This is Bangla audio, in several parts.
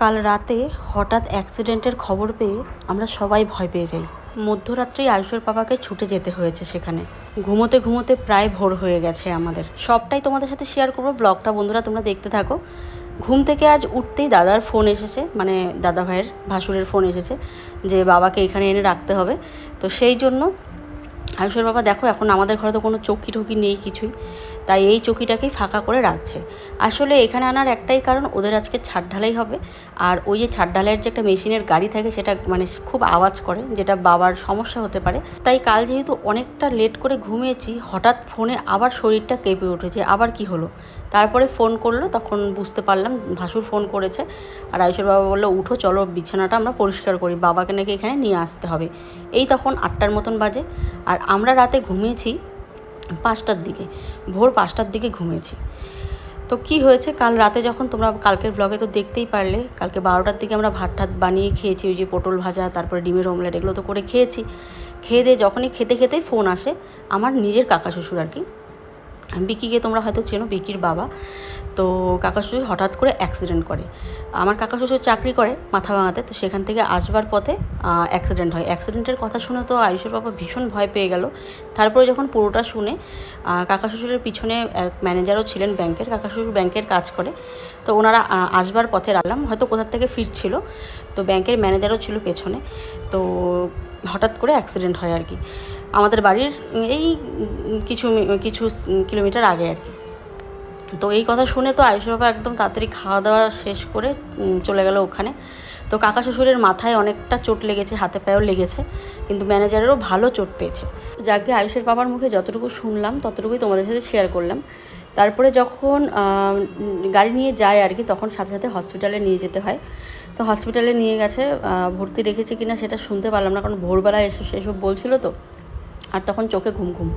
কাল রাতে হঠাৎ অ্যাক্সিডেন্টের খবর পেয়ে আমরা সবাই ভয় পেয়ে যাই। মধ্যরাত্রি আয়ুষের বাবাকে ছুটে যেতে হয়েছে সেখানে। ঘুমোতে ঘুমোতে প্রায় ভোর হয়ে গেছে আমাদের। সবটাই তোমাদের সাথে শেয়ার করব ব্লগটা বন্ধুরা তোমরা দেখতে থাকো। ঘুম থেকে আজ উঠতেই দাদার ফোন এসেছে মানে দাদা ভাইয়ের, ভাসুরের ফোন এসেছে যে বাবাকে এখানে এনে রাখতে হবে। তো সেই জন্য আয়ুষের বাবা, দেখো এখন আমাদের ঘরে তো কোনো চৌকি টকি নেই কিছুই। তাই এই চৌকিটাকেই ফাঁকা করে রাখছে। আসলে এখানে আনার একটাই কারণ, ওদের আজকে ছাদ ঢালাই হবে। আর ওই যে ছাদ ঢালাইয়ের যে একটা মেশিনের গাড়ি থাকে, সেটা মানে খুব আওয়াজ করে, যেটা বাবার সমস্যা হতে পারে। তাই কাল যেহেতু অনেকটা লেট করে ঘুমিয়েছি, হঠাৎ ফোনে আবার শরীরটা কেঁপে উঠেছে, আবার কি হলো? তারপরে ফোন করল, তখন বুঝতে পারলাম, ভাসুর ফোন করেছে। আর আয়ুষের বাবা বলল, উঠো, চলো, বিছানাটা আমরা পরিষ্কার করি, বাবাকে নাকি এখানে নিয়ে আসতে হবে। এই তখন আটটার মতন বাজে। আর আমরা রাতে ঘুমিয়েছি পাঁচটার দিকে, ভোর পাঁচটার দিকে ঘুমিয়েছি। তো কি হয়েছে? কাল রাতে যখন তোমরা কালকের ব্লগে তো দেখতেই পারলে, কালকে বারোটার দিকে আমরা ভাত ঠাত বানিয়ে খেয়েছি, ওই যে পটল ভাজা, তারপরে ডিমের অমলেট এগুলো তো করে খেয়েছি। খেয়ে দিয়ে যখনই খেতে খেতে ফোন আসে আমার নিজের কাকা শ্বশুর আর কি। বিকিকে তোমরা হয়তো চেনো, বিকির বাবা। তো কাকা শ্বশুর হঠাৎ করে অ্যাক্সিডেন্ট করে। আমার কাকা শ্বশুর চাকরি করে মাথা ভাঙাতে, তো সেখান থেকে আসবার পথে অ্যাক্সিডেন্ট হয়। অ্যাক্সিডেন্টের কথা শুনে তো আয়ুষের বাবা ভীষণ ভয় পেয়ে গেল। তারপরে যখন পুরোটা শুনে কাকা শ্বশুরের পিছনে ম্যানেজারও ছিলেন ব্যাংকের, কাকা শ্বশুর ব্যাংকের কাজ করে। তো ওনারা আসবার পথে রাখলাম, হয়তো কোথার থেকে ফিরছিল। তো ব্যাংকের ম্যানেজারও ছিল পেছনে। তো হঠাৎ করে অ্যাক্সিডেন্ট হয় আর কি। আমাদের বাড়ির এই কিছু কিছু কিলোমিটার আগে আর কি। তো এই কথা শুনে তো আয়ুষ বাবা একদম তাড়াতাড়ি খাওয়া দাওয়া শেষ করে চলে গেল ওখানে। তো কাকা শ্বশুরের মাথায় অনেকটা চোট লেগেছে, হাতে পায়েও লেগেছে, কিন্তু ম্যানেজারেরও ভালো চোট পেয়েছে। যাকে আয়ুষের বাবার মুখে যতটুকু শুনলাম, ততটুকুই তোমাদের সাথে শেয়ার করলাম। তারপরে যখন গাড়ি নিয়ে যায় আর কি, তখন সাথে সাথে হসপিটালে নিয়ে যেতে হয়। তো হসপিটালে নিয়ে গেছে ভর্তি রেখেছে কিনা সেটা শুনতে পারলাম না, কারণ ভোরবেলায় এসে সেসব বলছিল তো, আর তখন চোখে ঘুম ঘুম।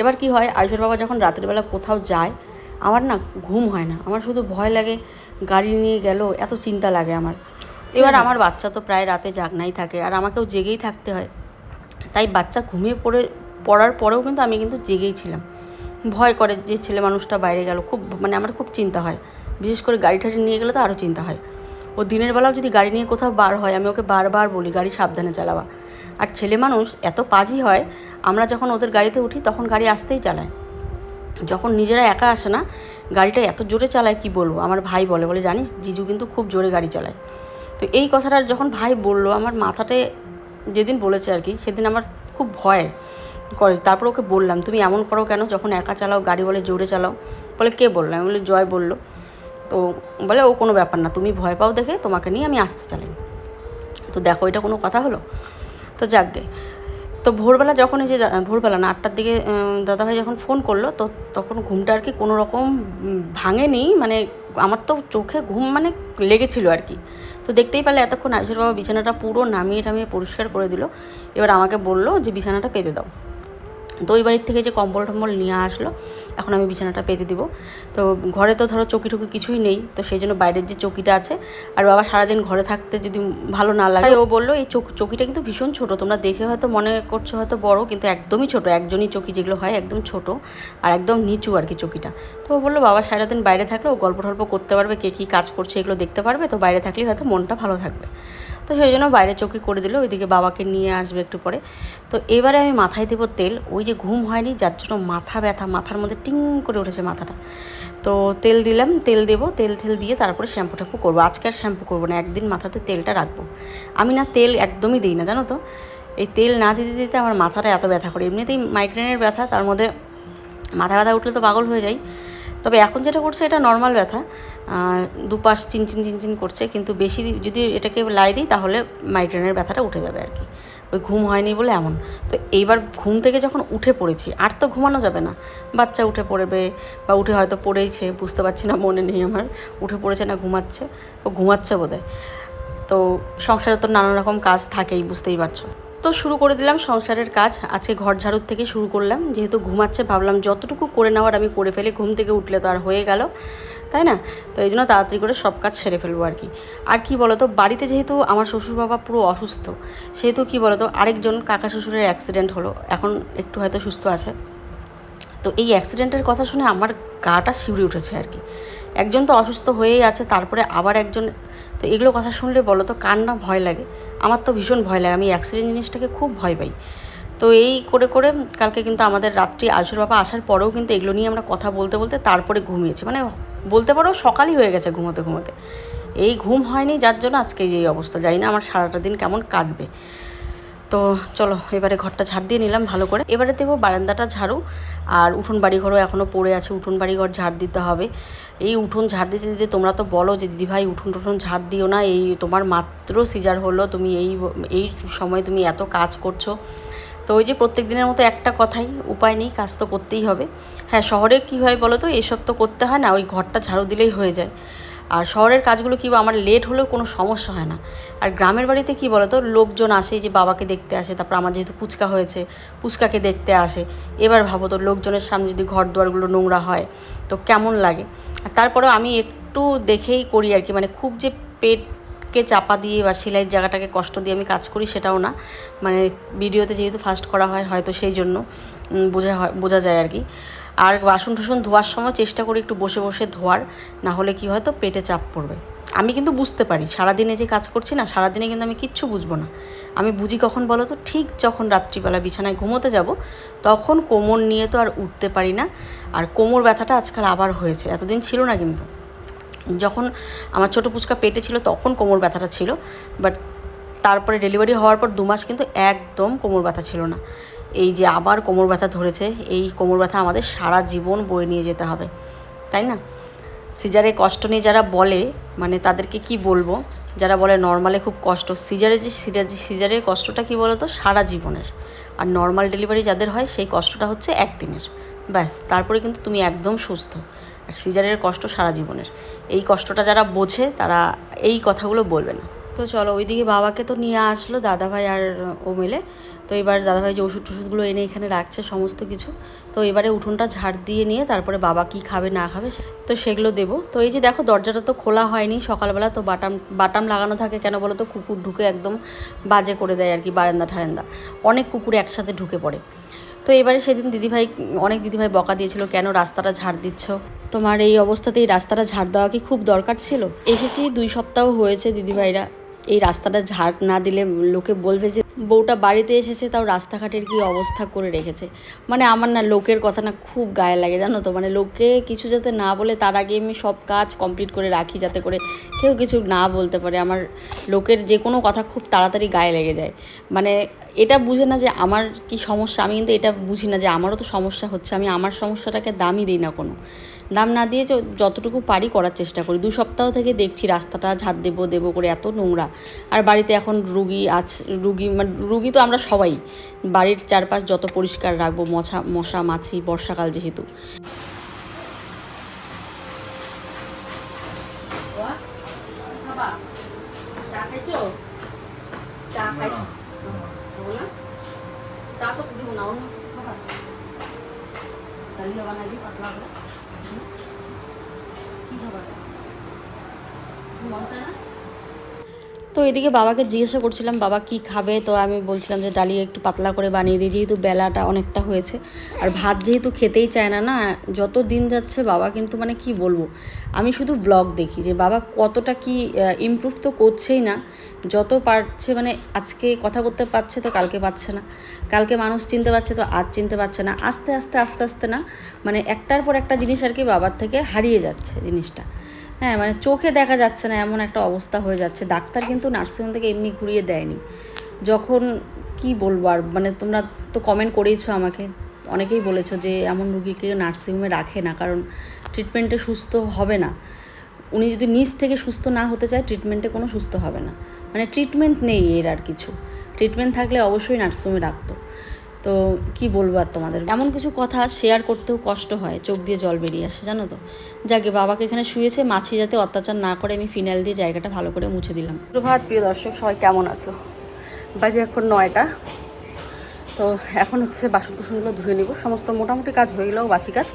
এবার কি হয়, আয়ুষের বাবা যখন রাতের বেলা কোথাও যায় আমার না ঘুম হয় না। আমার শুধু ভয় লাগে গাড়ি নিয়ে গেল এত চিন্তা লাগে আমার। এবার আমার বাচ্চা তো প্রায় রাতে জাগনাই থাকে আর আমাকেও জেগেই থাকতে হয়। তাই বাচ্চা ঘুমিয়ে পড়ে পড়ার পরেও কিন্তু আমি কিন্তু জেগেই ছিলাম। ভয় করে যে ছেলে মানুষটা বাইরে গেল খুব মানে আমার খুব চিন্তা হয়। বিশেষ করে গাড়ি ঠাড়ি নিয়ে গেলে তো আরও চিন্তা হয়। ও দিনের বেলাও যদি গাড়ি নিয়ে কোথাও বার হয় আমি ওকে বারবার বলি গাড়ি সাবধানে চালাবা। আর ছেলে মানুষ এত পাজি হয় আমরা যখন ওদের গাড়িতে উঠি তখন গাড়ি আসতেই চালায়। যখন নিজেরা একা আসে না, গাড়িটা এত জোরে চালায় কি বলব? আমার ভাই বলে বলে জানিস, জিজু কিন্তু খুব জোরে গাড়ি চালায়। তো এই কথাটা যখন ভাই বলল, আমার মাথাতে যেদিন বলেছে আর কি, সেদিন আমার খুব ভয় করে। তারপর ওকে বললাম, তুমি এমন করো কেন? যখন একা চালাও, গাড়ি বলে জোরে চালাও। বলে, কে বলল? আমি বলি, জয় বলল। তো বলে, ও কোনো ব্যাপার না, তুমি ভয় পাও দেখে, তোমাকে নিয়ে আমি আসতে চালাই তো দেখো, এটা কোনো কথা হলো? তো যাক যাকগে তো ভোরবেলা যখন এই যে ভোরবেলা না, আটটার দিকে দাদাভাই যখন ফোন করল, তো তখন ঘুমটা আর কি কোনো রকম ভাঙেনি মানে আমার তো চোখে ঘুম মানে লেগেছিল আর কি। তো দেখতেই পারলে এতক্ষণ আয়ুষের বাবা বিছানাটা পুরো নামিয়ে টামিয়ে পরিষ্কার করে দিল। এবার আমাকে বলল যে, বিছানাটা পেতে দাও। তো ওই বাড়ির থেকে যে কম্বল টম্বল নিয়ে আসলো এখন আমি বিছানাটা পেতে দিব। তো ঘরে তো ধরো চকি টকি কিছুই নেই, তো সেই জন্য বাইরের যে চকিটা আছে, আর বাবা সারাদিন ঘরে থাকতে যদি ভালো না লাগে, ও বলল, এই চক, চকিটা কিন্তু ভীষণ ছোট, তোমরা দেখে হয়তো মনে করছ হয়তো বড়, কিন্তু একদমই ছোট, একজনই চকি যেগুলো হয় একদম ছোট আর একদম নিচু আর কি চকিটা। তো ও বলল, বাবা সারাদিন বাইরে থাকলে ও গল্প টল্প করতে পারবে, কে কী কাজ করছে এগুলো দেখতে পারবে, তো বাইরে থাকলেই হয়তো মনটা ভালো থাকবে। তো সেই জন্য বাইরে চকি করে দিল, ওইদিকে বাবাকে নিয়ে আসবে একটু পরে। তো এবারে আমি মাথায় দেবো তেল, ওই যে ঘুম হয়নি, যার জন্য মাথা ব্যথা, মাথার মধ্যে টিং করে উঠেছে মাথাটা। তো তেল দিলাম, তেল দেবো, তেল ঠেল দিয়ে তারপরে শ্যাম্পু ট্যাম্পু করব। আজকে আর শ্যাম্পু করব না, একদিন মাথাতে তেলটা রাখব। আমি না তেল একদমই দিই না, জানো তো? এই তেল না দিতে দিতে আমার মাথাটা এত ব্যথা করে। এমনিতেই মাইগ্রেনের ব্যথা, তার মধ্যে মাথা ব্যথা উঠলে তো পাগল হয়ে যাই। তবে এখন যেটা করছে, এটা নর্মাল ব্যথা। দুপাশ চিনচিন চিনচিন করছে, কিন্তু বেশি যদি এটাকে লাই দিই তাহলে মাইগ্রেনের ব্যথাটা উঠে যাবে আর কি। ওই ঘুম হয়নি বলে এমন। তো এইবার ঘুম থেকে যখন উঠে পড়েছি, আর তো ঘুমানো যাবে না। বাচ্চা উঠে পড়বে বা উঠে হয়তো পড়েইছে, বুঝতে পারছি না মনে নেই আমার, উঠে পড়েছে না ঘুমাচ্ছে, ও ঘুমাচ্ছে বোধহয়। তো সংসারে তো নানা রকম কাজ থাকেই, বুঝতেই পারছ। তো শুরু করে দিলাম সংসারের কাজ, আজকে ঘর ঝাড়ুর থেকে শুরু করলাম। যেহেতু ঘুমাচ্ছে, ভাবলাম যতটুকু করে নেওয়ার আমি করে ফেলি, ঘুম থেকে উঠলে তো আর হয়ে গেল। তাই না? তো এই জন্য তাড়াতাড়ি করে সব কাজ সেরে ফেলব আর কি। আর কি বলতো, বাড়িতে যেহেতু আমার শ্বশুর বাবা পুরো অসুস্থ, সেহেতু কি বলতো, আরেকজন কাকা শ্বশুরের অ্যাক্সিডেন্ট হলো, এখন একটু হয়তো সুস্থ আছে। তো এই অ্যাক্সিডেন্টের কথা শুনে আমার গাটা শিউরে উঠেছে আর কি। একজন তো অসুস্থ হয়েই আছে, তারপরে আবার একজন, তো এগুলো কথা শুনলে বলো তো কার না ভয় লাগে। আমার তো ভীষণ ভয় লাগে, আমি অ্যাক্সিডেন্ট জিনিসটাকে খুব ভয় পাই। তো এই করে করে কালকে কিন্তু আমাদের রাত্রি আশুর বাবা আসার পরেও কিন্তু এগুলো নিয়ে আমরা কথা বলতে বলতে তারপরে ঘুমিয়েছি। মানে বলতে পারো সকালই হয়ে গেছে ঘুমোতে ঘুমোতে। এই ঘুম হয়নি, যার জন্য আজকে এই অবস্থা। জানি না আমার সারাটা দিন কেমন কাটবে। তো চলো, এবারে ঘরটা ঝাড় দিয়ে নিলাম ভালো করে। এবারে দেবো বারান্দাটা ঝাড়ু। আর উঠোন বাড়িঘরও এখনও পড়ে আছে, উঠোন বাড়িঘর ঝাড় দিতে হবে। এই উঠোন ঝাড় দিতে দিতে তোমরা তো বলো যে, দিদিভাই, উঠোন টুঠোন ঝাড় দিও না। এই তোমার মাত্র সিজার হলো, তুমি এই এই সময় তুমি এত কাজ করছ। তো ওই যে প্রত্যেক দিনের মতো একটা কথাই উপায় নেই, কাজ তো করতেই হবে। হ্যাঁ শহরে কী হয় বলো তো, এসব তো করতে হয় না, ওই ঘরটা ঝাড়ু দিলেই হয়ে যায়। আর শহরের কাজগুলো কী আমার লেট হলেও কোনো সমস্যা হয় না। আর গ্রামের বাড়িতে কী বলো তো, লোকজন আসে যে বাবাকে দেখতে আসে, তারপর আমার যেহেতু পুচকা হয়েছে পুচকাকে দেখতে আসে। এবার ভাবো তো, লোকজনের সামনে যদি ঘর দুয়ারগুলো নোংরা হয়, তো কেমন লাগে? আর তারপরেও আমি একটু দেখেই করি আর কি মানে খুব যে পেটকে চাপা দিয়ে বা সেলাইয়ের জায়গাটাকে কষ্ট দিয়ে আমি কাজ করি সেটাও না। মানে ভিডিওতে যেহেতু ফার্স্ট করা হয়, হয়তো সেই জন্য বোঝা হয়, বোঝা যায় আর কি। আর বাসন টাসন ধোয়ার সময় চেষ্টা করি একটু বসে বসে ধোয়ার, না হলে কি হয়তো পেটে চাপ পড়বে। আমি কিন্তু বুঝতে পারি, সারাদিনে যে কাজ করছি না, সারাদিনে কিন্তু আমি কিচ্ছু বুঝব না। আমি বুঝি কখন বলো তো, ঠিক যখন রাত্রিবেলা বিছানায় ঘুমোতে যাব, তখন কোমর নিয়ে তো আর উঠতে পারি না। আর কোমর ব্যথাটা আজকাল আবার হয়েছে, এতদিন ছিল না কিন্তু। যখন আমার ছোটো পুচকা পেটে ছিল তখন কোমর ব্যথাটা ছিল বাট তারপরে ডেলিভারি হওয়ার পর দু মাস কিন্তু একদম কোমর ব্যথা ছিল না। এই যে আবার কোমর ব্যথা ধরেছে, এই কোমর ব্যথা আমাদের সারা জীবন বয়ে নিয়ে যেতে হবে, তাই না? সিজারে কষ্ট নিয়ে যারা বলে মানে তাদেরকে কি বলব? যারা বলে নর্মালে খুব কষ্ট, সিজারে যে সিজা- সিজারের কষ্টটা কি বলতো? সারা জীবনের। আর নর্মাল ডেলিভারি যাদের হয়, সেই কষ্টটা হচ্ছে একদিনের। ব্যাস, তারপরে কিন্তু তুমি একদম সুস্থ। আর সিজারের কষ্ট সারা জীবনের। এই কষ্টটা যারা বোঝে, তারা এই কথাগুলো বলবে না। তো চলো, ওইদিকে বাবাকে তো নিয়ে আসলো দাদাভাই আর ও মিলে। তো এবার দাদাভাই যে ওষুধ টষুধগুলো এনে এখানে রাখছে, সমস্ত কিছু। তো এবারে উঠোনটা ঝাড় দিয়ে নিয়ে তারপরে বাবা কি খাবে, না খাবে তো সেগুলো দেবো। তো এই যে দেখো, দরজাটা তো খোলা হয়নি। সকালবেলা তো বাটাম বাটাম লাগানো থাকে কেন বলো তো? কুকুর ঢুকে একদম বাজে করে দেয় আর কি বারান্দা ঠারান্দা অনেক কুকুর একসাথে ঢুকে পড়ে। তো এবারে সেদিন দিদিভাই, অনেক দিদিভাই বকা দিয়েছিল, কেন রাস্তাটা ঝাড় দিচ্ছ? তোমার এই অবস্থাতেই রাস্তাটা ঝাড় দেওয়া কি খুব দরকার ছিল? এসেছি, দুই সপ্তাহ হয়েছে দিদিভাইরা। এই রাস্তাটা ঝাড় না দিলে লোকে বলবে যে, বউটা বাড়িতে এসেছে, তাও রাস্তাঘাটের কি অবস্থা করে রেখেছে? মানে আমার না লোকের কথা না খুব গায়ে লাগে, জানো তো? মানে লোকে কিছু যাতে না বলে, তার আগে আমি সব কাজ কমপ্লিট করে রাখি যাতে করে কেউ কিছু না বলতে পারে। আমার লোকের যে কোনো কথা খুব তাড়াতাড়ি গায়ে লেগে যায়। মানে এটা বুঝে না যে আমার কি সমস্যা? আমি কিন্তু এটা বুঝি না যে আমারও তো সমস্যা হচ্ছে। আমি আমার সমস্যাটাকে দামই দিই না কোনো। দাম না দিয়ে যতটুকু পারি করার চেষ্টা করি। দু সপ্তাহ থেকে দেখছি রাস্তাটা ঝাড় দেবো দেবো করে এত নোংরা। আর বাড়িতে এখন রুগী আছে, রুগী মানে রুগী তো আমরা সবাই। বাড়ির চারপাশ যত পরিষ্কার রাখব মশা মশা, মাছি, বর্ষাকাল যেহেতু। তো এদিকে বাবাকে জিজ্ঞাসা করছিলাম, বাবা কি খাবে? তো আমি বলছিলাম যে ডালিয়া একটু পাতলা করে বানিয়ে দিই, যেহেতু বেলাটা অনেকটা হয়েছে। আর ভাত যেহেতু খেতেই চায় না না, যত দিন যাচ্ছে বাবা কিন্তু মানে কি বলব? আমি শুধু ব্লগ দেখি যে বাবা কতটা কি ইমপ্রুভ তো করছেই না। যত পারছে মানে আজকে কথা করতে পারছে তো কালকে পাচ্ছে না। কালকে মানুষ চিনতে পারছে তো আজ চিনতে পারছে না। আস্তে আস্তে আস্তে আস্তে না মানে একটার পর একটা জিনিস আর কি বাবার থেকে হারিয়ে যাচ্ছে জিনিসটা। হ্যাঁ মানে চোখে দেখা যাচ্ছে না, এমন একটা অবস্থা হয়ে যাচ্ছে। ডাক্তার কিন্তু নার্সিংহোম থেকে এমনি ঘুরিয়ে দেয়নি। যখন কি বলব আর মানে তোমরা তো কমেন্ট করেইছো আমাকে, অনেকেই বলেছ যে এমন রুগীকে নার্সিংহোমে রাখে না, কারণ ট্রিটমেন্টে সুস্থ হবে না। উনি যদি নিজ থেকে সুস্থ না হতে চায় ট্রিটমেন্টে কোনো সুস্থ হবে না। মানে ট্রিটমেন্ট নেই এর আর কিছু। ট্রিটমেন্ট থাকলে অবশ্যই নার্সিংহোমে রাখতো। তো কি বলব আর তোমাদের? এমন কিছু কথা শেয়ার করতেও কষ্ট হয়, চোখ দিয়ে জল বেরিয়ে আসে, জানো তো? যাকে বাবাকে এখানে শুয়েছে, মাছি যাতে অত্যাচার না করে, আমি ফিনাইল দিয়ে জায়গাটা ভালো করে মুছে দিলাম। প্রভাত প্রিয় দর্শক, সবাই কেমন আছো? বাজে এখন নয়টা। তো এখন হচ্ছে বাসন কুসনগুলো ধুয়ে নিব। সমস্ত মোটামুটি কাজ হয়ে গেলেও বাসি কাজ।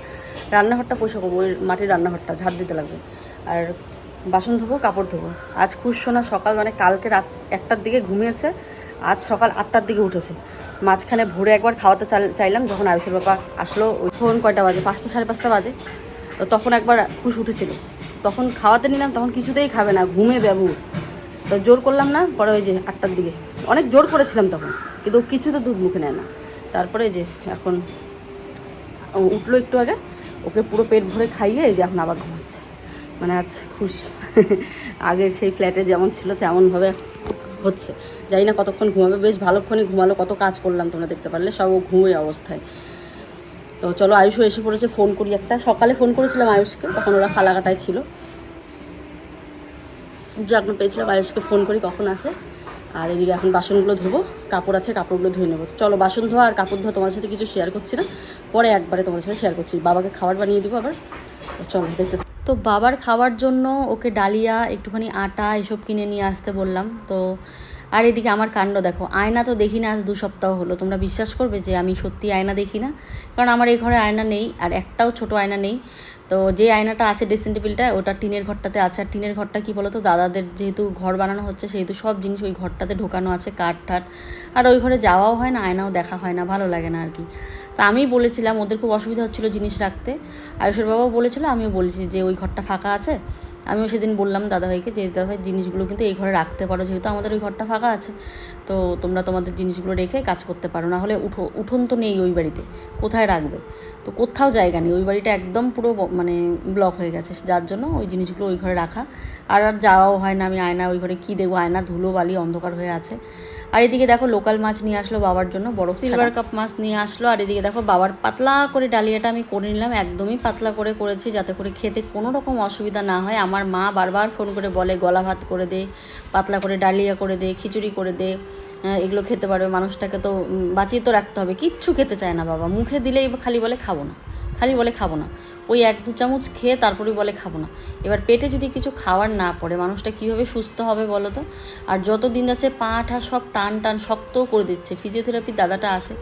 রান্নাঘরটা পয়সা করব, ওই মাটির রান্নাঘরটা ঝাড় দিতে লাগবে। আর বাসন ধোবো, কাপড় ধোবো। আজ খুশ শোনা সকাল মানে কালকে রাত একটার দিকে ঘুমিয়েছে, আজ সকাল আটটার দিকে উঠেছে। মাঝখানে ভোরে একবার খাওয়াতে চাইলাম, যখন আয়ুষের বাবা আসলো, ওই ফোন কয়টা বাজে? পাঁচটা, সাড়ে পাঁচটা বাজে। তো তখন একবার খুশ উঠেছিল। তখন খাওয়াতে নিলাম, তখন কিছুতেই খাবে না, ঘুমে ব্যবু। তো জোর করলাম না, পরে ওই যে আটটার দিকে। অনেক জোর করেছিলাম তখন, কিন্তু কিছু তো দুধ মুখে নেয় না। তারপরে যে এখন উঠল একটু আগে, ওকে পুরো পেট ভরে খাইয়ে যে এখন আবার ঘুমাচ্ছে। মানে আজ খুশ। আগের সেই ফ্ল্যাটে যেমন ছিল, তেমনভাবে হচ্ছে। জানি না কতক্ষণ ঘুমাবে। বেশ ভালোক্ষণই ঘুমালো, কত কাজ করলাম তোমরা দেখতে পারলে, সব ও ঘুমোয় অবস্থায়। তো চলো, আয়ুষও এসে পড়েছে ফোন করি একটা। সকালে ফোন করেছিলাম আয়ুষকে, তখন ওরা ফালাকাটায় ছিল। যখন পেয়েছিলাম আয়ুষকে ফোন করি, কখন আসে? আর এদিকে এখন বাসনগুলো ধোবো, কাপড় আছে, কাপড়গুলো ধুয়ে নেব। চলো, বাসন ধোয়া আর কাপড় ধোয়া তোমার সাথে কিছু শেয়ার করছি না। পরে একবারে তোমার সাথে শেয়ার করছি। বাবাকে খাবার বানিয়ে দেবো আবার। চলো, দেখতে তো বাবার খাওয়ার জন্য ওকে ডালিয়া, একটুখানি আটা এসব কিনে নিয়ে আসতে বললাম। তো আর এদিকে আমার কাণ্ড দেখো, আয়না তো দেখি না, আজ দু সপ্তাহ হলো। তোমরা বিশ্বাস করবে যে আমি সত্যি আয়না দেখি না। কারণ আমার এই ঘরে আয়না নেই, আর একটাও ছোট আয়না নেই। তো যে আয়নাটা আছে ড্রেসিং টেবিলটা, ওটা টিনের ঘরটাতে আছে। আর টিনের ঘরটা কি বলতো? দাদাদের যেহেতু ঘর বানানো হচ্ছে, সেহেতু সব জিনিস ওই ঘরটাতে ঢোকানো আছে, কাঠ ঠাট। আর ওই ঘরে যাওয়াও হয় না, আয়নাও দেখা হয় না, ভালো লাগে না আর কি। তো আমি বলেছিলাম, ওদের খুব অসুবিধা হচ্ছিল জিনিস রাখতে। আয়ুষের বাবাও বলেছিলো, আমিও বলেছি যে ওই ঘরটা ফাঁকা আছে। আমিও সেদিন বললাম দাদাভাইকে যে, দাদাভাই, জিনিসগুলো কিন্তু এই ঘরে রাখতে পারো, যেহেতু আমাদের ওই ঘরটা ফাঁকা আছে। তো তোমরা তোমাদের জিনিসগুলো রেখে কাজ করতে পারো। না হলে উঠো, উঠোন তো নেই ওই বাড়িতে। কোথায় রাখবে? তো কোথাও জায়গা নেই। ওই বাড়িটা একদম পুরো মানে ব্লক হয়ে গেছে। যার জন্য ওই জিনিসগুলো ওই ঘরে রাখা। আর আর যাওয়াও হয় না। আমি আয়না ওই ঘরে কী দেবো আয়না, ধুলো, বালি, অন্ধকার হয়ে আছে। আর এদিকে দেখো লোকাল মাছ নিয়ে আসলো বাবার জন্য বড় সিলভার কাপ মাছ নিয়ে আসলো আর এদিকে দেখো বাবার পাতলা করে ডালিয়াটা আমি করে নিলাম একদমই পাতলা করে করেছি যাতে করে খেতে কোনো রকম অসুবিধা না হয়। আমার মা বারবার ফোন করে বলে গলা ভাত করে দে পাতলা করে ডালিয়া করে দে খিচুড়ি করে দে এগুলো খেতে পারবে মানুষটাকে তো বাঁচিয়ে তো রাখতে হবে। কিচ্ছু খেতে চায় না বাবা মুখে দিলেই খালি বলে খাব না খালি বলে খাব না। ওই এক দু চামচ খেয়ে তারপরে বলে খাব না। এবার পেটে যদি কিছু খাওয়ার না পড়ে, মানুষটা কীভাবে সুস্থ হবে বলো তো? আর যত দিন যাচ্ছে পা ঠা সব টান টান শক্তও করে দিচ্ছে। ফিজিওথেরাপির দাদাটা আসে,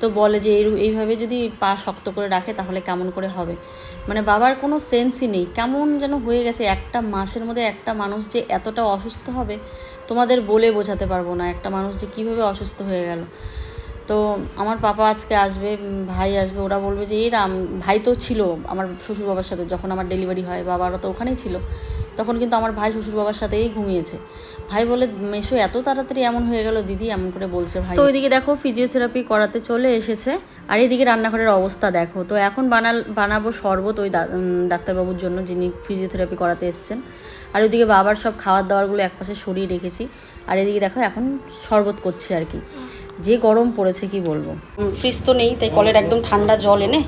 তো বলে যে এই এইভাবে যদি পা শক্ত করে রাখে তাহলে কেমন করে হবে? মানে বাবার কোনো সেন্সই নেই। কেমন যেন হয়ে গেছে একটা মাসের মধ্যে একটা মানুষ যে এতটা অসুস্থ হবে, তোমাদের বলে বোঝাতে পারব না। একটা মানুষ যে কীভাবে অসুস্থ হয়ে গেল। তো আমার পাপা আজকে আসবে ভাই আসবে, ওরা বলবে যে, এই রাম, ভাই তো ছিল আমার শ্বশুর বাবার সাথে যখন আমার ডেলিভারি হয় বাবারা তো ওখানেই ছিল। তখন কিন্তু আমার ভাই শ্বশুর বাবার সাথেই ঘুমিয়েছে। ভাই বলে, মেশো, এত তাড়াতাড়ি এমন হয়ে গেল দিদি? এমন করে বলছে ভাই। তো ওইদিকে দেখো ফিজিওথেরাপি করাতে চলে এসেছে। আর এদিকে রান্নাঘরের অবস্থা দেখো। তো এখন বানাল, বানাবো শরবত ওই ডাক্তারবাবুর জন্য, যিনি ফিজিওথেরাপি করাতে এসেছেন। আর ওইদিকে বাবার সব খাবার দাবারগুলো একপাশে সরিয়ে রেখেছি। আর এদিকে দেখো, এখন শরবত করছে আর কি। যে গরম পড়েছে কি বলব? ফ্রিজ তো নেই তাই কলের একদম ঠান্ডা জল এনে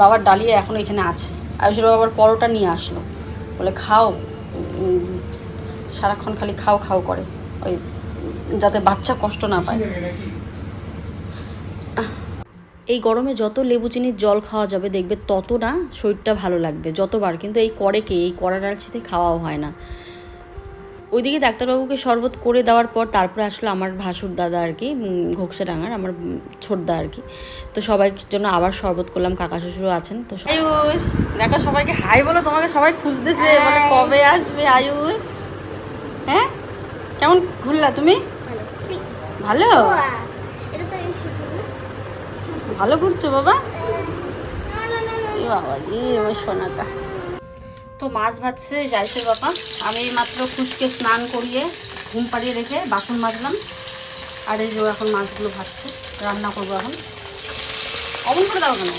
বাবার ডালিয়া এখনও এখানে আছে। আয়ুষের বাবার পরোটা নিয়ে আসলো। বলে খাও। সারাক্ষণ খালি খাও খাও করে। ওই যাতে বাচ্চা কষ্ট না পায়। এই গরমে যত লেবু চিনির জল খাওয়া যাবে দেখবে তত না শরীরটা ভালো লাগবে যতবার। কিন্তু এই করে কে? এই কড়া ডালচিতে খাওয়াও হয় না। ওইদিকে ডাক্তারবাবুকে শরবত করে দেওয়ার পর তারপরে আসলো আমার ভাসুর দাদা আর কি উম, ঘোকসা ডাঙার আমার ছোটদা আর কি। তো সবাই জন্য আবার শরবত করলাম কাকা শ্বশুরও আছেন তো আয়ুষ দেখো সবাইকে হাই বলো তোমাকে সবাই খুঁজতেছে মানে কবে আসবে আয়ুষ? হ্যাঁ? কেমন ঘুরলা তুমি? ভালো। ভালো? ঘুরছো বাবা? না, না, না, না। এ বাবা আমার সোনাটা। তো মাছ ভাজছে যাইছে বাবা। আমি মাত্র খুশকে স্নান করিয়ে ঘুম পাড়িয়ে রেখে বাসন মাজলাম। আর এই যে এখন মাছগুলো ভাজছে রান্না করব এখন। অমন করে দাও কেন?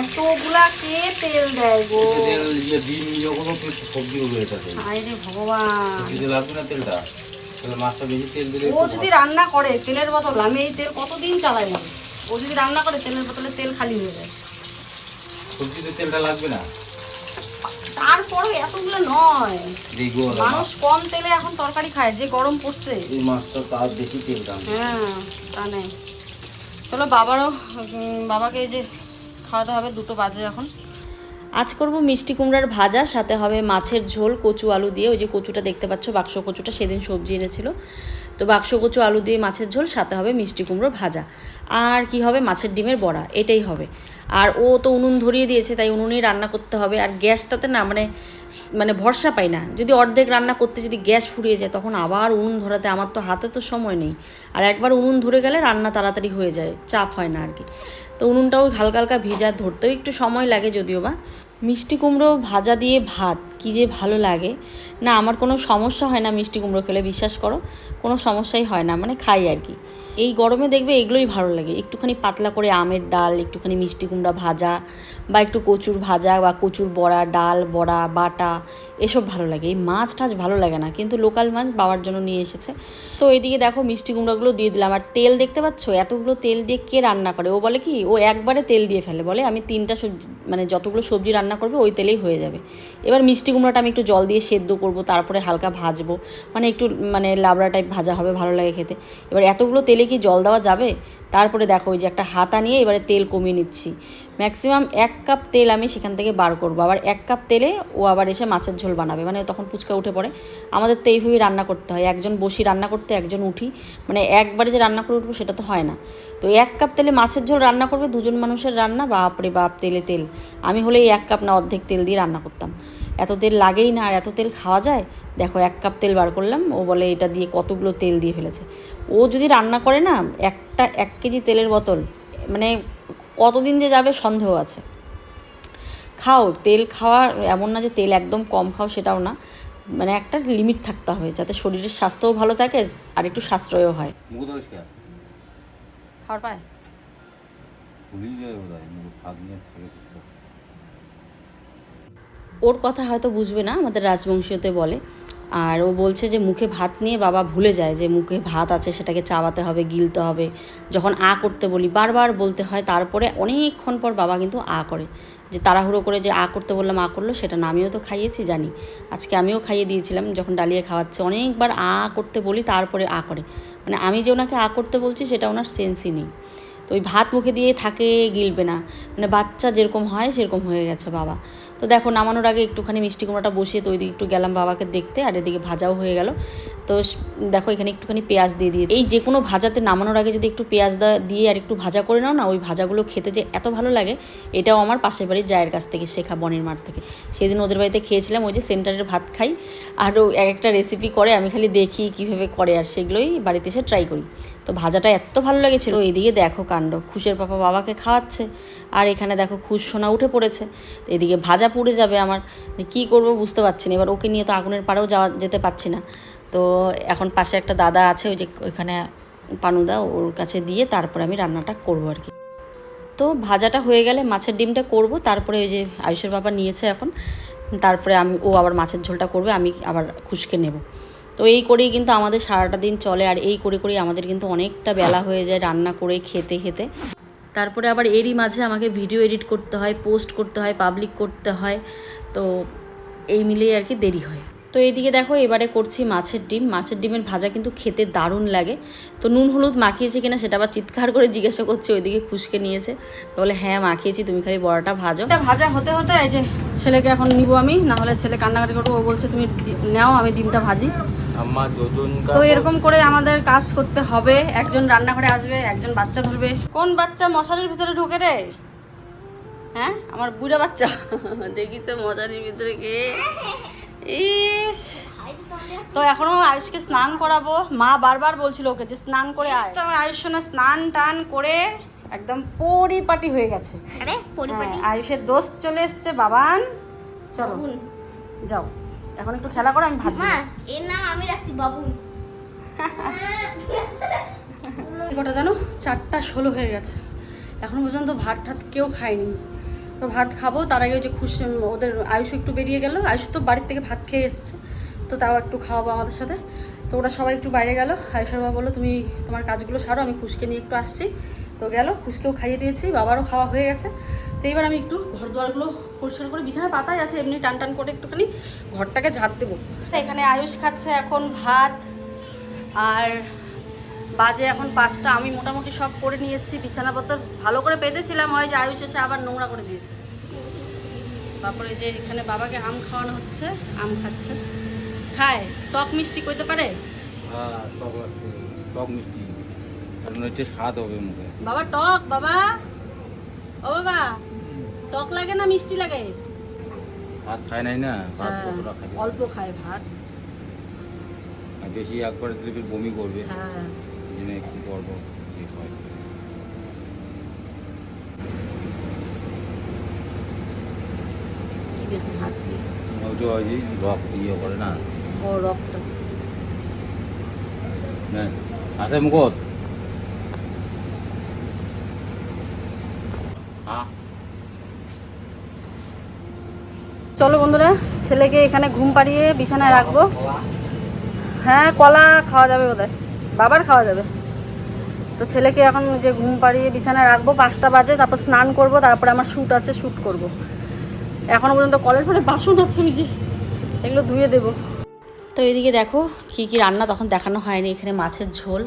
এতগুলা কে তেল দেয় গো? তেল ডিম যখন সবজি হবে এটাতে আয় ভগবান। দিতে লাগবে না তেলটা? তাহলে মাছটা বেশি তেল দিলে ও যদি রান্না করে তেলের বোতল আমি এই তেল কতদিন চালাই ও যদি রান্না করে তেলের বোতলে তেল খালি হয়ে যায়। সবজিতে তেলটা লাগবে না? তারপরে এতগুলো নয়। মানুষ কম তেলে এখন তরকারি খায় যে গরম পড়ছে। এই মাছটা তার বেশি তেল দাম। হ্যাঁ তা নেই। চলো বাবারও বাবাকে এই যে খাওয়াতে হবে দুটো বাজে এখন। আজ করব মিষ্টি কুমড়ার ভাজা সাথে হবে মাছের ঝোল কচু আলু দিয়ে। ওই যে কচুটা দেখতে পাচ্ছ বাক্স কচুটা সেদিন সবজি এনেছিল। তো বাক্স কচু আলু দিয়ে মাছের ঝোল, সাথে হবে মিষ্টি কুমড়ো ভাজা। আর কি হবে? মাছের ডিমের বড়া, এটাই হবে। আর ও তো উনুন ধরিয়ে দিয়েছে, তাই উনুনেই রান্না করতে হবে। আর গ্যাসটাতে না মানে মানে ভরসা পাই না। যদি অর্ধেক রান্না করতে, যদি গ্যাস ফুরিয়ে যায়, তখন আবার উনুন ধরাতে আমার তো হাতে তো সময় নেই। আর একবার উনুন ধরে গেলে রান্না তাড়াতাড়ি হয়ে যায়, চাপ হয় না আর কি। তো উনুনটাও হালকা হালকা ভিজা, ধরতেও একটু সময় লাগে যদিও বা। মিষ্টি কুমড়ো ভাজা দিয়ে ভাত, কী যে ভালো লাগে। না, আমার কোনো সমস্যা হয় না মিষ্টি কুমড়ো খেলে, বিশ্বাস করো। কোনো সমস্যাই হয় না মানে খাই আর কি। এই গরমে দেখবে এগুলোই ভালো লাগে। একটুখানি পাতলা করে আমের ডাল, একটুখানি মিষ্টি কুমড়া ভাজা বা একটু কচুর ভাজা বা কচুর বড়া, ডাল, বড়া, বাটা, এসব ভালো লাগে। এই মাছ টাছ ভালো লাগে না, কিন্তু লোকাল মাছ বাবার জন্য নিয়ে এসেছে। তো এইদিকে দেখো মিষ্টি কুমড়োগুলো দিয়ে দিলাম। আর তেল দেখতে পাচ্ছ? এতগুলো তেল দিয়ে কে রান্না করে? ও বলে কি, ও একবারে তেল দিয়ে ফেলে। বলে, আমি তিনটা সবজি মানে যতগুলো সবজি রান্না করবে, ওই তেলেই হয়ে যাবে। এবার মিষ্টি কুমড়োটা আমি একটু জল দিয়ে সেদ্ধ করব, তারপরে হালকা ভাজবো। মানে একটু মানে লাবড়া টাইপ ভাজা হবে, ভালো লাগে খেতে। এবার এতগুলো তেলে কি জল দেওয়া যাবে? তারপরে দেখো ওই যে একটা হাতা নিয়ে এবারে তেল কমিয়ে নিচ্ছি। ম্যাক্সিমাম এক কাপ তেল আমি সেখান থেকে বার করব। আবার এক কাপ তেলে ও আবার এসে মাছের ঝোল বানাবে। মানে তখন পুচকা উঠে পড়ে। আমাদের তো এইভাবেই রান্না করতে হয়। একজন বসি রান্না করতে, একজন উঠি। মানে একবারে যে রান্না করে উঠবো সেটা তো হয় না। তো এক কাপ তেলে মাছের ঝোল রান্না করবে দুজন মানুষের রান্না। বাপরে বাপ, তেলে তেল। আমি হলে এক কাপ না, অর্ধেক তেল দিয়ে রান্না করতাম। এত তেল লাগেই না। আর এত তেল খাওয়া যায়? দেখো এক কাপ তেল বার করলাম। ও বলে এটা দিয়ে কতগুলো তেল দিয়ে ফেলেছে। ও যদি রান্না করে না একটা এক কেজি তেলের বোতল মানে কতদিন যে যাবে সন্দেহ আছে। খাও তেল খাওয়া এমন না যে তেল একদম কম খাও সেটাও না। মানে একটা লিমিট থাকতে হবে যাতে শরীরের স্বাস্থ্যও ভালো থাকে আর একটু সাশ্রয়ও হয়। খাওয়ার পায়। ওর কথা হয়তো বুঝবে না আমাদের রাজবংশীয়তে বলে। আর ও বলছে যে মুখে ভাত নিয়ে বাবা ভুলে যায় যে মুখে ভাত আছে সেটাকে চাবাতে হবে, গিলতে হবে। যখন আ করতে বলি, বারবার বলতে হয়, তারপরে অনেকক্ষণ পর বাবা কিন্তু আ করে। যে তাড়াহুড়ো করে যে আ করতে বললাম, আ করল, সেটা না আমিও তো খাইয়েছি, জানি। আজকে আমিও খাইয়ে দিয়েছিলাম, যখন ডালিয়ে খাওয়াচ্ছে, অনেকবার আ করতে বলি, তারপরে আ করে। মানে আমি যে ওনাকে আ করতে বলছি, সেটা ওনার সেন্সই নেই। তো ওই ভাত মুখে দিয়ে থাকে, গিলবে না। মানে বাচ্চা যেরকম হয়, সেরকম হয়ে গেছে বাবা। তো দেখো, নামানোর আগে একটুখানি মিষ্টি কুমড়োটা বসিয়ে তো ওইদিকে একটু গেলাম বাবাকে দেখতে, আর এদিকে ভাজাও হয়ে গেল। তো দেখো, এখানে একটুখানি পেঁয়াজ দিয়ে দিয়েছি। এই যে কোনো ভাজাতে নামানোর আগে যদি একটু পেঁয়াজ দিয়ে আর একটু ভাজা করে নাও না, ওই ভাজাগুলো খেতে যে এত ভালো লাগে, এটাও আমার পাশের বাড়ির জায়ের কাছ থেকে শেখা বনের মাঠ থেকে। সেদিন ওদের বাড়িতে খেয়েছিলাম, ওই যে সেন্টারের ভাত খাই। আর ও এক একটা রেসিপি করে, আমি খালি দেখি কীভাবে করে, আর সেগুলোই বাড়িতে এসে ট্রাই করি। তো ভাজাটা এত ভালো লেগেছিল। তো এদিকে দেখো কাণ্ড, খুশের পাপা বাবাকে খাওয়াচ্ছে, আর এখানে দেখো খুশ সোনা উঠে পড়েছে। তো এদিকে ভাজা পুড়ে যাবে আমার কি করব বুঝতে পারছি না। এবার ওকে নিয়ে তো আগুনের পাড়েও যাওয়া যেতে পারছি না। তো এখন পাশে একটা দাদা আছে, ওই যে ওইখানে পানুদা, ওর কাছে দিয়ে তারপরে আমি রান্নাটা করব আর কি। তো ভাজাটা হয়ে গেলে মাছের ডিমটা করব, তারপরে ওই যে আয়ুষের বাবা নিয়েছে এখন, তারপরে আমি, ও আবার মাছের ঝোলটা করবে, আমি আবার খুশকে নেব। তো এই করেই কিন্তু আমাদের সারাটা দিন চলে, আর এই করে করেই আমাদের কিন্তু অনেকটা বেলা হয়ে যায় রান্না করে খেতে খেতে। তারপরে আবার এরই মাঝে আমাকে ভিডিও এডিট করতে হয়, পোস্ট করতে হয়, পাবলিক করতে হয়, তো এই মিলেই আর কি দেরি হয়। তো এইদিকে দেখো এবারে করছি মাছের ডিম। মাছের ডিমের ভাজা কিন্তু খেতে দারুণ লাগে। তো নুন হলুদ মাখিয়েছি কিনা সেটা আবার চিৎকার করে জিজ্ঞাসা করছি ওইদিকে খুশকে নিয়েছে। তো বলে হ্যাঁ মাখিয়েছি তুমি খালি বড়াটা ভাজো। এটা ভাজা হতে হতে এই যে ছেলেকে এখন নিব আমি না হলে ছেলে কান্নাকাটি করব। ও বলছে তুমি ডি- নাও আমি ডিমটা ভাজি। তো এরকম করে আমাদের কাজ করতে হবে। একজন রান্নাঘরে আসবে একজন বাচ্চা ধরবে। কোন বাচ্চা মশারির ভিতরে ঢোকে রে? হ্যাঁ আমার বুড়া বাচ্চা। দেখি তো মশারির ভিতরে কে। ইস। তো এখনও আয়ুষকে স্নান করাবো। মা বারবার বলছিল ওকে যে স্নান করে আয়। তো আমার আয়ুষ সোনা স্নান টান করে একদম পরিপাটি হয়ে গেছে। হ্যাঁ, আয়ুষের দোষ চলে এসছে বাবান। চলো যাও। এখন একটু খেলা করো আমি ভাত দিই। এর নাম আমি রাখছি বাবুন। কটা জানো? চারটা ষোলো হয়ে গেছে। এখনও পর্যন্ত ভাত ঠাত কেউ খায়নি। তো ভাত খাব। তার আগে ওই যে খুশি ওদের আয়ুষ একটু বেরিয়ে গেল। আয়ুষ তো বাড়ির থেকে ভাত খেয়ে এসছে। তো তাও একটু খাওয়াবো আমাদের সাথে। তো ওরা সবাই একটু বাইরে গেল। আয়ুষের বাবা বলল, তুমি তোমার কাজগুলো সারো, আমি খুশকে নিয়ে একটু আসছি। তো গেল, খুশকেও খাইয়ে দিয়েছি। বাবারও খাওয়া হয়ে গেছে। তো এইবার আমি একটু ঘর দুয়ারগুলো পরিষ্কার করে বিছানার পাতায় আছে, এমনি টান টান করে একটুখানি ঘরটাকে ঝাঁট দেবো। এখানে আয়ুষ খাচ্ছে এখন ভাত আর বাজে এখন পাঁচটা আমি মোটামুটি সব করে নিয়েছি বিছানাপত্র ভালো করে পেতেছিলাম হয় যে আয়ুষ এসে আবার নোংরা করে দিয়েছে। তারপরে যে এখানে বাবাকে আম খাওয়ানো হচ্ছে আম খাচ্ছে। খায় টক মিষ্টি কইতে পারে? হ্যাঁ টক মিষ্টি। কারণ হচ্ছে স্বাদ হবে মুখে। বাবা টক বাবা। ও বাবা টক লাগে না মিষ্টি লাগে? ভাত খায় নাই না ভাত হ্যাঁ, কতটা খাবে? অল্প খায় ভাত। বেশি একবারে দিলে বমি করবে। হ্যাঁ। জন্য একটু হয়। ওই যে ইয়ে করে না? ও রক্ত। হ্যাঁ আছে মুখত হ্যাঁ চলো বন্ধুরা ছেলেকে এখানে ঘুম পাড়িয়ে বিছানায় রাখব। হ্যাঁ কলা খাওয়া যাবে বোধহয়। বাবার খাওয়া যাবে। তো ছেলেকে এখন যে ঘুম পাড়িয়ে বিছানায় রাখব, পাঁচটা বাজে, তারপর স্নান করব, তারপরে আমার শ্যুট আছে, শ্যুট করব। এখনও পর্যন্ত কলের পরে বাসন আছে ওই যে, এগুলো ধুয়ে দেবো। তো এদিকে দেখো কি কি রান্না তখন দেখানো হয়নি, এখানে মাছের ঝোল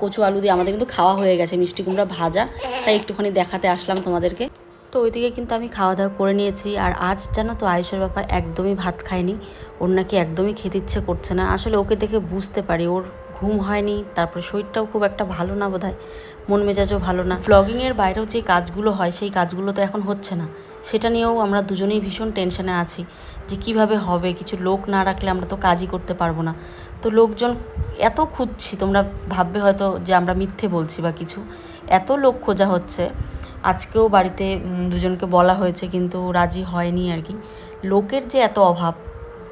কচু আলু দিয়ে আমাদের কিন্তু খাওয়া হয়ে গেছে, মিষ্টি কুমড়া ভাজা, তাই একটুখানি দেখাতে আসলাম তোমাদেরকে। তো ওইদিকে কিন্তু আমি খাওয়া দাওয়া করে নিয়েছি, আর আজ জানো তো আয়ুষের বাবা একদমই ভাত খায়নি, ওর নাকি একদমই খেতে ইচ্ছে করছে না, আসলে ওকে দেখে বুঝতে পারি, ওর ঘুম হয়নি, তারপরে শরীরটাও খুব একটা ভালো না বোধহয়, মন মেজাজও ভালো না। ব্লগিংয়ের বাইরেও যে কাজগুলো হয়, সেই কাজগুলো তো এখন হচ্ছে না। সেটা নিয়েও আমরা দুজনেই ভীষণ টেনশনে আছি, যে কীভাবে হবে, কিছু লোক না রাখলে আমরা তো কাজই করতে পারব না। তো লোকজন এত খুঁজছি, তোমরা ভাববে হয়তো যে আমরা মিথ্যে বলছি বা কিছু, এত লোক খোঁজা হচ্ছে। আজকেও বাড়িতে দুজনকে বলা হয়েছে, কিন্তু রাজি হয়নি আর কি। লোকের যে এত অভাব,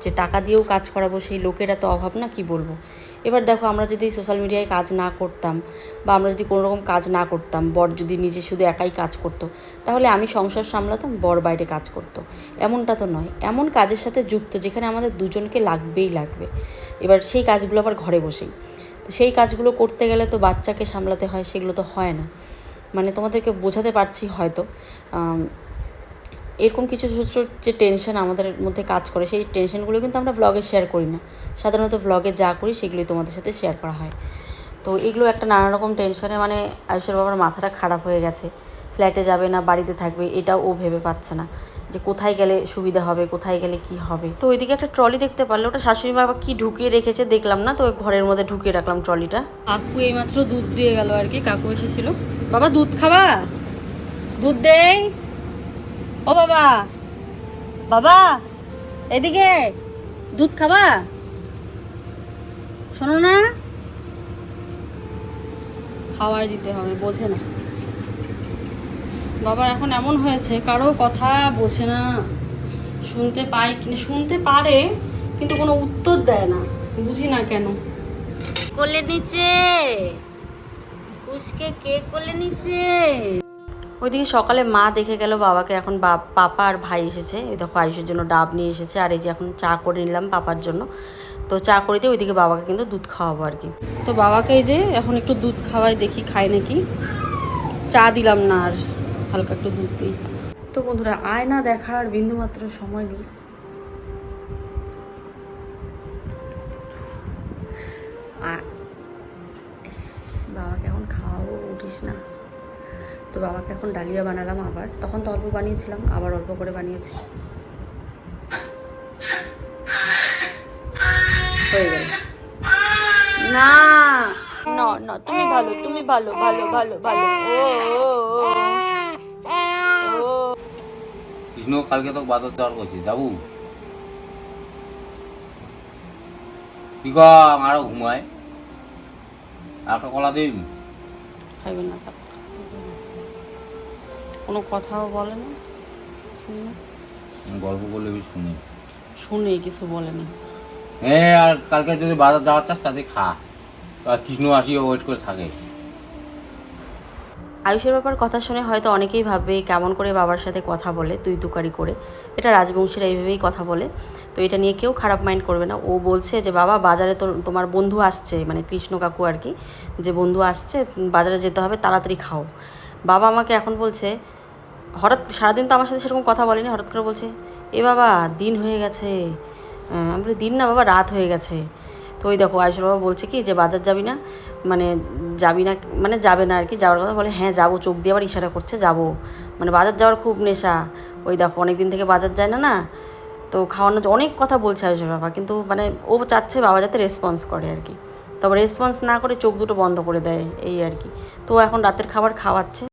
যে টাকা দিয়েও কাজ করাবো, সেই লোকের এত অভাব না, কি বলব? এবার দেখো আমরা যদি সোশ্যাল মিডিয়ায় কাজ না করতাম বা আমরা যদি কোনো রকম কাজ না করতাম, বর যদি নিজে শুধু একাই কাজ করতো, তাহলে আমি সংসার সামলাতাম, বর বাইরে কাজ করতো। এমনটা তো নয়। এমন কাজের সাথে যুক্ত যেখানে আমাদের দুজনকে লাগবেই লাগবে। এবার সেই কাজগুলো আবার ঘরে বসেই। তো সেই কাজগুলো করতে গেলে তো বাচ্চাকে সামলাতে হয়, সেগুলো তো হয় না। মানে তোমাদেরকে বোঝাতে পারছি হয়তো। এরকম কিছু ছোটো ছোটো যে টেনশন আমাদের মধ্যে কাজ করে, সেই টেনশনগুলো কিন্তু আমরা ব্লগে শেয়ার করি না। সাধারণত ব্লগে যা করি সেগুলোই তোমাদের সাথে শেয়ার করা হয়। তো এগুলো একটা নানা রকম টেনশনে মানে আয়ুষের বাবার মাথাটা খারাপ হয়ে গেছে। ফ্ল্যাটে যাবে না, বাড়িতে থাকবে, এটাও ও ভেবে পাচ্ছে না যে কোথায় গেলে সুবিধা হবে, কোথায় গেলে কি হবে। তো ওইদিকে একটা ট্রলি দেখতে পারলে, ওটা শাশুড়ি বাবা কি ঢুকিয়ে রেখেছে দেখলাম না, তো ঘরের মধ্যে ঢুকিয়ে রাখলাম ট্রলিটা কাকু এইমাত্র দুধ দিয়ে গেল আর কি, কাকু এসেছিল। বাবা, দুধ খাবা? দুধ দেই ও বাবা। বাবা, এদিকে দুধ খাবা? শোনো না। খাওয়াই দিতে হবে, বোঝে না। বাবা, এখন এমন হয়েছে, কারও কথা বোঝে না। শুনতে পায় কিনা শুনতে পারে, কিন্তু কোনো উত্তর দেয় না। বুঝি না কেন? কোলে নিচে। কুসকে কে কোলে নিচে? ওইদিকে সকালে মা দেখে গেল বাবাকে এখন পাপা আর ভাই এসেছে। ওই দেখো আয়ুষের জন্য ডাব নিয়ে এসেছে আর এই যে এখন চা করে নিলাম পাপার জন্য। তো চা করে দিয়ে ওইদিকে বাবাকে কিন্তু দুধ খাওয়াবো আর কি। তো বাবাকে এই যে এখন একটু দুধ খাওয়াই, দেখি খায় নাকি। চা দিলাম না আর হালকা একটু দুধ দিই। তো বন্ধুরা আয় আয়না দেখার বিন্দুমাত্র সময় নেই। বাবাকে এখন খাওয়াবো, উঠিস না। তো বাবাকে এখন ডালিয়া বানালাম আবার। তখন তো অল্প বানিয়েছিলাম আবার অল্প করে বানিয়েছি। হয়ে গেল। না! না না তুমি ভালো তুমি ভালো ভালো ভালো ভালো। ও। কৃষ্ণ কালকে তো বাজার যাওয়ার করছি যাব? কি কম আরও ঘুমায়? আর একটা কলা দিন। খাইবেন না। কোনো কথাও বলে না। শুনে গল্প করলে বেশ শুনি? শুনে কিছু বলে না হ্যাঁ আর কালকে যদি বাজার যাওয়ার চাস তাতে খা। আর কৃষ্ণ আসিও ওয়েট করে থাকে। আয়ুষের ব্যাপার কথা শুনে হয়তো অনেকেই ভাববে কেমন করে বাবার সাথে কথা বলে তুই তুকারি করে। এটা রাজবংশীরা এইভাবেই কথা বলে। তো এটা নিয়ে কেউ খারাপ মাইন্ড করবে না। ও বলছে যে বাবা বাজারে তো তোমার বন্ধু আসছে। মানে কৃষ্ণ কাকু আর কি। যে বন্ধু আসছে বাজারে যেতে হবে তাড়াতাড়ি খাও। বাবা আমাকে এখন বলছে হঠাৎ সারাদিন তো আমার সাথে সেরকম কথা বলেনি, হঠাৎ করে বলছে, এ বাবা, দিন হয়ে গেছে। আমি বলি, দিন না বাবা, রাত হয়ে গেছে। তো ওই দেখো, আয়ুষ বাবা বলছে কি, যে বাজার যাবি না মানে যাবি না মানে যাবে না আর কি যাওয়ার কথা বলে হ্যাঁ যাব। চোখ দিয়ে আবার ইশারা করছে, যাব। মানে বাজার যাওয়ার খুব নেশা। ওই দেখো অনেক দিন থেকে বাজার যায় না না? তো খাওয়ানো অনেক কথা বলছে আয়ুষের বাবা, কিন্তু মানে ও চাচ্ছে বাবা যাতে রেসপন্স করে আর কি তারপর রেসপন্স না করে চোখ দুটো বন্ধ করে দেয়, এই আর কি তো এখন রাতের খাবার খাওয়াচ্ছে।